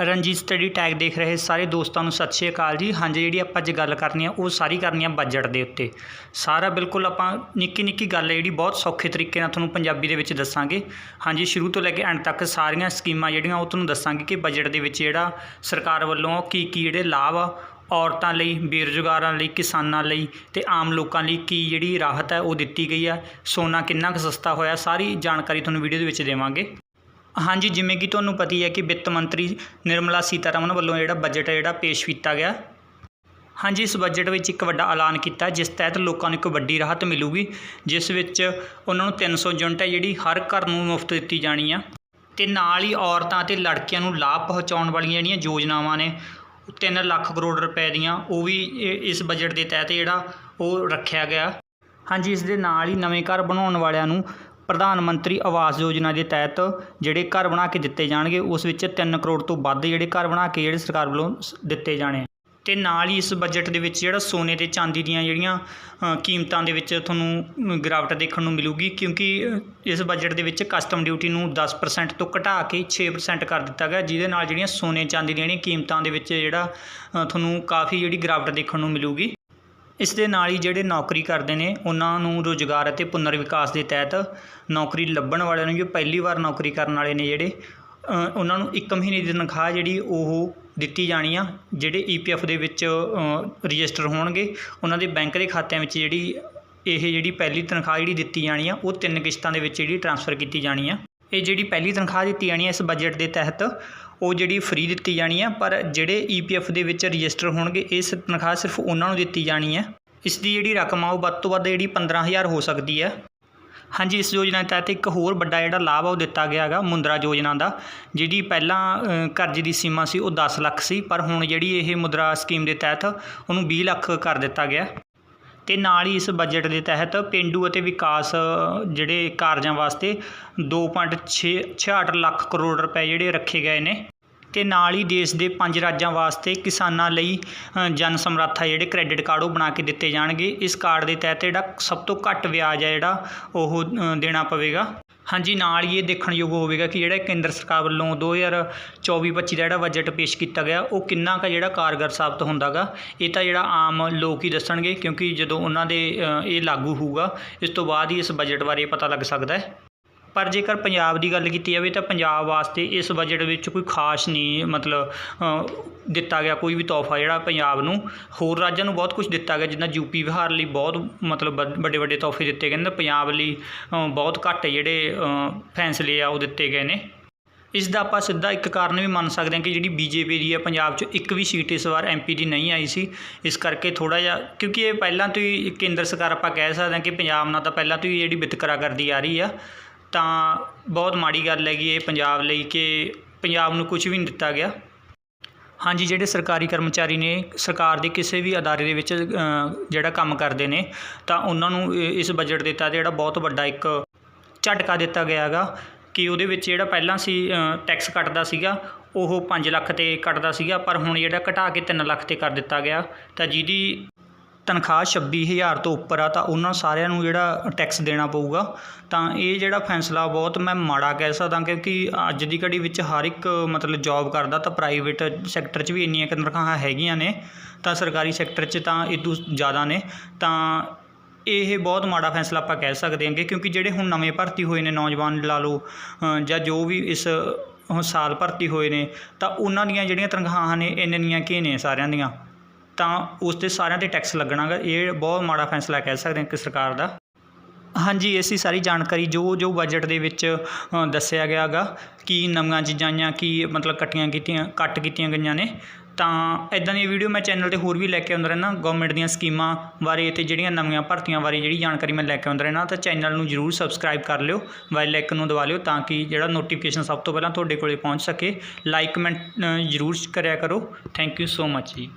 Ranjit study tag ਦੇਖ ਰਹੇ ਸਾਰੇ ਦੋਸਤਾਂ ਨੂੰ ਸਤਿ ਸ਼੍ਰੀ ਅਕਾਲ ਜੀ। ਹਾਂਜੀ, ਜਿਹੜੀ ਆਪਾਂ ਅੱਜ ਗੱਲ ਕਰਨੀ ਆ, ਉਹ ਸਾਰੀ ਕਰਨੀ ਆ ਬਜਟ ਦੇ ਉੱਤੇ। ਸਾਰਾ ਬਿਲਕੁਲ ਆਪਾਂ ਨਿੱਕੀ ਨਿੱਕੀ ਗੱਲ ਹੈ, ਜਿਹੜੀ ਬਹੁਤ ਸੌਖੇ ਤਰੀਕੇ ਨਾਲ ਤੁਹਾਨੂੰ ਪੰਜਾਬੀ ਦੇ ਵਿੱਚ ਦੱਸਾਂਗੇ। ਹਾਂਜੀ, ਸ਼ੁਰੂ ਤੋਂ ਲੈ ਕੇ ਐਂਡ ਤੱਕ ਸਾਰੀਆਂ ਸਕੀਮਾਂ ਜਿਹੜੀਆਂ, ਉਹ ਤੁਹਾਨੂੰ ਦੱਸਾਂਗੇ ਕਿ ਬਜਟ ਦੇ ਵਿੱਚ ਜਿਹੜਾ ਸਰਕਾਰ ਵੱਲੋਂ ਕੀ ਕੀ ਜਿਹੜੇ ਲਾਭ ਆ, ਔਰਤਾਂ ਲਈ, ਬੇਰੁਜ਼ਗਾਰਾਂ ਲਈ, ਕਿਸਾਨਾਂ ਲਈ ਤੇ ਆਮ ਲੋਕਾਂ ਲਈ ਕੀ ਜਿਹੜੀ ਰਾਹਤ ਹੈ, ਉਹ ਦਿੱਤੀ ਗਈ ਆ। ਸੋਨਾ ਕਿੰਨਾ ਕੁ ਸਸਤਾ ਹੋਇਆ, ਸਾਰੀ ਜਾਣਕਾਰੀ ਤੁਹਾਨੂੰ ਵੀਡੀਓ ਦੇ ਵਿੱਚ ਦੇਵਾਂਗੇ। ਹਾਂਜੀ, ਜਿਵੇਂ ਕਿ ਤੁਹਾਨੂੰ ਪਤਾ ਹੀ ਹੈ ਕਿ ਵਿੱਤ ਮੰਤਰੀ ਨਿਰਮਲਾ ਸੀਤਾਰਮਨ ਵੱਲੋਂ ਜਿਹੜਾ ਬਜਟ ਹੈ, ਜਿਹੜਾ ਪੇਸ਼ ਕੀਤਾ ਗਿਆ। ਹਾਂਜੀ, ਇਸ ਬਜਟ ਵਿੱਚ ਇੱਕ ਵੱਡਾ ਐਲਾਨ ਕੀਤਾ, ਜਿਸ ਤਹਿਤ ਲੋਕਾਂ ਨੂੰ ਇੱਕ ਵੱਡੀ ਰਾਹਤ ਮਿਲੂਗੀ, ਜਿਸ ਵਿੱਚ ਉਹਨਾਂ ਨੂੰ 300 ਯੂਨਿਟ ਹੈ, ਜਿਹੜੀ ਹਰ ਘਰ ਨੂੰ ਮੁਫਤ ਦਿੱਤੀ ਜਾਣੀ ਆ। ਤੇ ਨਾਲ ਹੀ ਔਰਤਾਂ ਅਤੇ ਲੜਕੀਆਂ ਨੂੰ ਲਾਭ ਪਹੁੰਚਾਉਣ ਵਾਲੀਆਂ ਜਿਹੜੀਆਂ ਯੋਜਨਾਵਾਂ ਨੇ 3 ਲੱਖ ਕਰੋੜ ਰੁਪਏ ਦੀਆਂ, ਉਹ ਵੀ ਇਹ- ਇਸ ਬਜਟ ਦੇ ਤਹਿਤ ਜਿਹੜਾ ਉਹ ਰੱਖਿਆ ਗਿਆ। ਹਾਂਜੀ, ਇਸ ਦੇ ਨਾਲ ਹੀ ਨਵੇਂ ਘਰ ਬਣਾਉਣ ਵਾਲਿਆਂ ਨੂੰ ਪ੍ਰਧਾਨ ਮੰਤਰੀ ਆਵਾਸ ਯੋਜਨਾ ਦੇ ਤਹਿਤ ਜਿਹੜੇ ਘਰ ਬਣਾ ਕੇ ਦਿੱਤੇ ਜਾਣਗੇ, ਉਸ ਵਿੱਚ 3 ਕਰੋੜ ਤੋਂ ਵੱਧ ਜਿਹੜੇ ਘਰ ਬਣਾ ਕੇ ਜਿਹੜੇ ਸਰਕਾਰ ਵੱਲੋਂ ਸ- ਦਿੱਤੇ ਜਾਣੇ ਤੇ ਨਾਲ ਹੀ ਇਸ ਬਜਟ ਦੇ ਵਿੱਚ ਜਿਹੜਾ ਸੋਨੇ ਤੇ ਚਾਂਦੀ ਦੀਆਂ ਜਿਹੜੀਆਂ ਕੀਮਤਾਂ ਦੇ ਵਿੱਚ ਤੁਹਾਨੂੰ ਗਿਰਾਵਟ ਦੇਖਣ ਨੂੰ ਮਿਲੂਗੀ, ਕਿਉਂਕਿ ਇਸ ਬਜਟ ਦੇ ਵਿੱਚ ਕਸਟਮ ਡਿਊਟੀ ਨੂੰ 10% ਤੋਂ ਘਟਾ ਕੇ 6% ਕਰ ਦਿੱਤਾ ਗਿਆ, ਜਿਹਦੇ ਨਾਲ ਜਿਹੜੀਆਂ ਸੋਨੇ ਚਾਂਦੀ ਦੀਆਂ ਜਿਹੜੀਆਂ ਕੀਮਤਾਂ ਦੇ ਵਿੱਚ ਜਿਹੜਾ ਤੁਹਾਨੂੰ ਕਾਫੀ ਜਿਹੜੀ ਗਿਰਾਵਟ ਦੇਖਣ ਨੂੰ ਮਿਲੂਗੀ। ਇਸ ਦੇ ਨਾਲ ਹੀ ਜਿਹੜੇ ਨੌਕਰੀ ਕਰਦੇ ਨੇ, ਉਹਨਾਂ ਨੂੰ ਰੁਜ਼ਗਾਰ ਅਤੇ ਪੁਨਰ ਵਿਕਾਸ ਦੇ ਤਹਿਤ ਨੌਕਰੀ ਲੱਭਣ ਵਾਲਿਆਂ ਨੂੰ ਜੋ ਪਹਿਲੀ ਵਾਰ ਨੌਕਰੀ ਕਰਨ ਵਾਲੇ ਨੇ ਜਿਹੜੇ ਉਹਨਾਂ ਨੂੰ ਇੱਕ ਮਹੀਨੇ ਦੀ ਤਨਖਾਹ ਜਿਹੜੀ ਉਹ ਦਿੱਤੀ ਜਾਣੀ ਆ, ਜਿਹੜੇ ਈ ਪੀ ਈਪੀਐਫ ਦੇ ਵਿੱਚ ਰਜਿਸਟਰ ਹੋਣਗੇ, ਉਹਨਾਂ ਦੇ ਬੈਂਕ ਦੇ ਖਾਤਿਆਂ ਵਿੱਚ ਜਿਹੜੀ ਇਹ ਜਿਹੜੀ ਪਹਿਲੀ ਤਨਖਾਹ ਜਿਹੜੀ ਦਿੱਤੀ ਜਾਣੀ ਆ, ਉਹ ਤਿੰਨ ਕਿਸ਼ਤਾਂ ਦੇ ਵਿੱਚ ਜਿਹੜੀ ਟ੍ਰਾਂਸਫਰ ਕੀਤੀ ਜਾਣੀ ਆ। ਇਹ ਜਿਹੜੀ ਪਹਿਲੀ ਤਨਖਾਹ ਦਿੱਤੀ ਜਾਣੀ ਹੈ ਇਸ ਬਜਟ ਦੇ ਤਹਿਤ, ਉਹ ਜਿਹੜੀ ਫ੍ਰੀ ਦਿੱਤੀ ਜਾਣੀ ਹੈ, ਪਰ ਜਿਹੜੇ ਈਪੀਐਫ ਦੇ ਵਿੱਚ ਰਜਿਸਟਰ ਹੋਣਗੇ, ਇਸ ਤਨਖਾਹ ਸਿਰਫ ਉਹਨਾਂ ਨੂੰ ਦਿੱਤੀ ਜਾਣੀ ਹੈ। ਇਸ ਦੀ ਜਿਹੜੀ ਰਕਮ ਆ, ਉਹ ਵੱਧ ਤੋਂ ਵੱਧ ਜਿਹੜੀ 15000 ਹੋ ਸਕਦੀ ਹੈ। ਹਾਂਜੀ, ਇਸ ਯੋਜਨਾ ਦੇ ਤਹਿਤ ਇੱਕ ਹੋਰ ਵੱਡਾ ਜਿਹੜਾ ਲਾਭ ਆ, ਉਹ ਦਿੱਤਾ ਗਿਆ ਹੈਗਾ ਮੁੰਦਰਾ ਯੋਜਨਾ ਦਾ, ਜਿਹੜੀ ਪਹਿਲਾਂ ਕਰਜ਼ੇ ਦੀ ਸੀਮਾ ਸੀ, ਉਹ 10 ਲੱਖ ਸੀ, ਪਰ ਹੁਣ ਜਿਹੜੀ ਇਹ ਮੁੰਦਰਾ ਸਕੀਮ ਦੇ ਤਹਿਤ, ਉਹਨੂੰ 20 ਲੱਖ ਕਰ ਦਿੱਤਾ ਗਿਆ। ਅਤੇ ਨਾਲ ਹੀ ਇਸ ਬਜਟ ਦੇ ਤਹਿਤ ਪੇਂਡੂ ਅਤੇ ਵਿਕਾਸ ਜਿਹੜੇ ਕਾਰਜਾਂ ਵਾਸਤੇ 2.6 ਲੱਖ ਕਰੋੜ ਰੁਪਏ ਜਿਹੜੇ ਰੱਖੇ ਗਏ ਨੇ। ਅਤੇ ਨਾਲ ਹੀ ਦੇਸ਼ ਦੇ ਪੰਜ ਰਾਜਾਂ ਵਾਸਤੇ ਕਿਸਾਨਾਂ ਲਈ ਜਨ ਸਮਰੱਥਾ ਜਿਹੜੇ ਕ੍ਰੈਡਿਟ ਕਾਰਡ ਉਹ ਬਣਾ ਕੇ ਦਿੱਤੇ ਜਾਣਗੇ। ਇਸ ਕਾਰਡ ਦੇ ਤਹਿਤ ਜਿਹੜਾ ਸਭ ਤੋਂ ਘੱਟ ਵਿਆਜ ਹੈ ਜਿਹੜਾ ਉਹ ਦੇਣਾ ਪਵੇਗਾ। ਹਾਂਜੀ, ਨਾਲ ਹੀ ਇਹ ਦੇਖਣਯੋਗ ਹੋਵੇਗਾ ਕਿ ਜਿਹੜਾ ਕੇਂਦਰ ਸਰਕਾਰ ਵੱਲੋਂ 2024-25 ਦਾ ਜਿਹੜਾ ਬਜਟ ਪੇਸ਼ ਕੀਤਾ ਗਿਆ, ਉਹ ਕਿੰਨਾ ਕੁ ਜਿਹੜਾ ਕਾਰਗਰ ਸਾਬਤ ਹੁੰਦਾਗਾ, ਇਹ ਤਾਂ ਜਿਹੜਾ ਆਮ ਲੋਕ ਹੀ ਦੱਸਣਗੇ, ਕਿਉਂਕਿ ਜਦੋਂ ਉਹਨਾਂ ਦੇ ਇਹ ਲਾਗੂ ਹੋਊਗਾ, ਇਸ ਤੋਂ ਬਾਅਦ ਹੀ ਇਸ ਬਜਟ ਬਾਰੇ ਪਤਾ ਲੱਗ ਸਕਦਾ ਹੈ। ਪਰ ਜੇਕਰ ਪੰਜਾਬ ਦੀ ਗੱਲ ਕੀਤੀ ਜਾਵੇ ਤਾਂ ਪੰਜਾਬ ਵਾਸਤੇ ਇਸ ਬਜਟ ਵਿੱਚ ਕੋਈ ਖਾਸ ਨਹੀਂ, ਮਤਲਬ ਦਿੱਤਾ ਗਿਆ ਕੋਈ ਵੀ ਤੋਹਫਾ ਜਿਹੜਾ ਪੰਜਾਬ ਨੂੰ, ਹੋਰ ਰਾਜਾਂ ਨੂੰ ਬਹੁਤ ਕੁਝ ਦਿੱਤਾ ਗਿਆ, ਜਿੱਦਾਂ ਯੂਪੀ ਬਿਹਾਰ ਲਈ ਬਹੁਤ, ਮਤਲਬ, ਵੱਡੇ ਵੱਡੇ ਤੋਹਫੇ ਦਿੱਤੇ ਗਏ ਨੇ ਪੰਜਾਬ ਲਈ ਬਹੁਤ ਘੱਟ ਜਿਹੜੇ ਫੈਸਲੇ ਆ ਉਹ ਦਿੱਤੇ ਗਏ ਨੇ। ਇਸ ਦਾ ਆਪਾਂ ਸਿੱਧਾ ਇੱਕ ਕਾਰਨ ਵੀ ਮੰਨ ਸਕਦੇ ਹਾਂ ਕਿ ਜਿਹੜੀ ਬੀਜੇਪੀ ਦੀ ਹੈ ਪੰਜਾਬ 'ਚ ਇੱਕ ਵੀ ਸੀਟ ਇਸ ਵਾਰ ਐਮਪੀ ਦੀ ਨਹੀਂ ਆਈ ਸੀ, ਇਸ ਕਰਕੇ ਥੋੜਾ ਜਿਹਾ, ਕਿਉਂਕਿ ਇਹ ਪਹਿਲਾਂ ਤੋਂ ਹੀ ਕੇਂਦਰ ਸਰਕਾਰ ਆਪਾਂ ਕਹਿ ਸਕਦੇ ਹਾਂ ਕਿ ਪੰਜਾਬ ਨਾਲ ਤਾਂ ਪਹਿਲਾਂ ਤੋਂ ਹੀ ਜਿਹੜੀ ਵਿਤਕਰਾ ਕਰਦੀ ਆ ਰਹੀ ਆ ਤਾਂ ਬਹੁਤ ਮਾੜੀ ਗੱਲ ਹੈਗੀ ਇਹ ਪੰਜਾਬ ਲਈ ਕਿ ਪੰਜਾਬ ਨੂੰ ਕੁਝ ਵੀ ਨਹੀਂ ਦਿੱਤਾ ਗਿਆ। ਹਾਂਜੀ, ਜਿਹੜੇ ਸਰਕਾਰੀ ਕਰਮਚਾਰੀ ਨੇ, ਸਰਕਾਰ ਦੇ ਕਿਸੇ ਵੀ ਅਦਾਰੇ ਦੇ ਵਿੱਚ ਜਿਹੜਾ ਕੰਮ ਕਰਦੇ ਨੇ, ਤਾਂ ਉਹਨਾਂ ਨੂੰ ਇਸ ਬਜਟ ਦਿੱਤਾ ਜਿਹੜਾ ਬਹੁਤ ਵੱਡਾ ਇੱਕ ਝਟਕਾ ਦਿੱਤਾ ਗਿਆ ਹੈਗਾ ਕਿ ਉਹਦੇ ਵਿੱਚ ਜਿਹੜਾ ਪਹਿਲਾਂ ਸੀ ਟੈਕਸ ਕੱਟਦਾ ਸੀਗਾ, ਉਹ 5 ਲੱਖ ਤੇ ਕੱਟਦਾ ਸੀਗਾ, ਪਰ ਹੁਣ ਜਿਹੜਾ ਘਟਾ ਕੇ 3 ਲੱਖ ਤੇ ਕਰ ਦਿੱਤਾ ਗਿਆ। ਤਾਂ ਜਿਹਦੀ ਤਨਖਾਹ ਛੱਬੀ ਹਜ਼ਾਰ ਤੋਂ ਉੱਪਰ ਆ, ਤਾਂ ਉਹਨਾਂ ਸਾਰਿਆਂ ਨੂੰ ਜਿਹੜਾ ਟੈਕਸ ਦੇਣਾ ਪਊਗਾ। ਤਾਂ ਇਹ ਜਿਹੜਾ ਫੈਸਲਾ ਬਹੁਤ ਮੈਂ ਮਾੜਾ ਕਹਿ ਸਕਦਾ, ਕਿਉਂਕਿ ਅੱਜ ਦੀ ਘੜੀ ਵਿੱਚ ਹਰ ਇੱਕ ਮਤਲਬ ਜੌਬ ਕਰਦਾ, ਤਾਂ ਪ੍ਰਾਈਵੇਟ ਸੈਕਟਰ 'ਚ ਵੀ ਇੰਨੀਆਂ ਤਨਖਾਹਾਂ ਹੈਗੀਆਂ ਨੇ, ਤਾਂ ਸਰਕਾਰੀ ਸੈਕਟਰ 'ਚ ਤਾਂ ਇਦੋਂ ਜ਼ਿਆਦਾ ਨੇ। ਤਾਂ ਇਹ ਬਹੁਤ ਮਾੜਾ ਫੈਸਲਾ ਆਪਾਂ ਕਹਿ ਸਕਦੇ ਹਾਂਗੇ, ਕਿਉਂਕਿ ਜਿਹੜੇ ਹੁਣ ਨਵੇਂ ਭਰਤੀ ਹੋਏ ਨੇ, ਨੌਜਵਾਨ ਲਾ ਲਓ ਜਾਂ ਜੋ ਵੀ ਇਸ ਹੁਣ ਸਾਲ ਭਰਤੀ ਹੋਏ ਨੇ, ਤਾਂ ਉਹਨਾਂ ਦੀਆਂ ਜਿਹੜੀਆਂ ਤਨਖਾਹਾਂ ਨੇ, ਇੰਨੀਆਂ ਕੀ ਨੇ ਸਾਰਿਆਂ ਦੀਆਂ। ਤਾਂ ਉਸ ਤੇ ਸਾਰਿਆਂ ਤੇ ਟੈਕਸ ਲੱਗਣਾਗਾ। ਇਹ ਬਹੁਤ ਮਾੜਾ ਫੈਸਲਾ ਕਹਿ ਸਕਦੇ ਹਾਂ ਕਿ ਸਰਕਾਰ ਦਾ। ਹਾਂਜੀ ਐਸੀ ਸਾਰੀ ਜਾਣਕਾਰੀ ਜੋ ਜੋ ਬਜਟ ਦੇ ਵਿੱਚ ਦੱਸਿਆ ਗਿਆ ਗਾ ਕਿ ਨਵੀਆਂ ਚੀਜ਼ਾਂ ਜਾਂ ਕੀ ਮਤਲਬ ਕੱਟੀਆਂ ਕੀਤੀਆਂ ਕੱਟ ਕੀਤੀਆਂ ਗਈਆਂ ਨੇ। ਤਾਂ ਇਦਾਂ ਦੀ ਵੀਡੀਓ ਮੈਂ ਚੈਨਲ ਤੇ ਹੋਰ ਵੀ ਲੈ ਕੇ ਆਉਂਦਾ ਰਹਿਣਾ ਗਵਰਨਮੈਂਟ ਦੀਆਂ ਸਕੀਮਾਂ ਬਾਰੇ ਤੇ ਜਿਹੜੀਆਂ ਨਵੀਆਂ ਭਰਤੀਆਂ ਬਾਰੇ ਜਿਹੜੀ ਜਾਣਕਾਰੀ ਮੈਂ ਲੈ ਕੇ ਆਉਂਦਾ ਰਹਿਣਾ ਤਾਂ ਚੈਨਲ ਨੂੰ ਜਰੂਰ ਸਬਸਕ੍ਰਾਈਬ ਕਰ ਲਿਓ ਬੈਲ ਆਈਕਨ ਨੂੰ ਦਬਾ ਲਿਓ ਤਾਂ ਕਿ ਜਿਹੜਾ ਨੋਟੀਫਿਕੇਸ਼ਨ ਸਭ ਤੋਂ ਪਹਿਲਾਂ ਤੁਹਾਡੇ ਕੋਲੇ ਪਹੁੰਚ ਸਕੇ। ਲਾਈਕ ਕਮੈਂਟ ਜਰੂਰ ਕਰਿਆ ਕਰੋ। ਥੈਂਕ ਯੂ ਸੋ ਮਚ ਜੀ।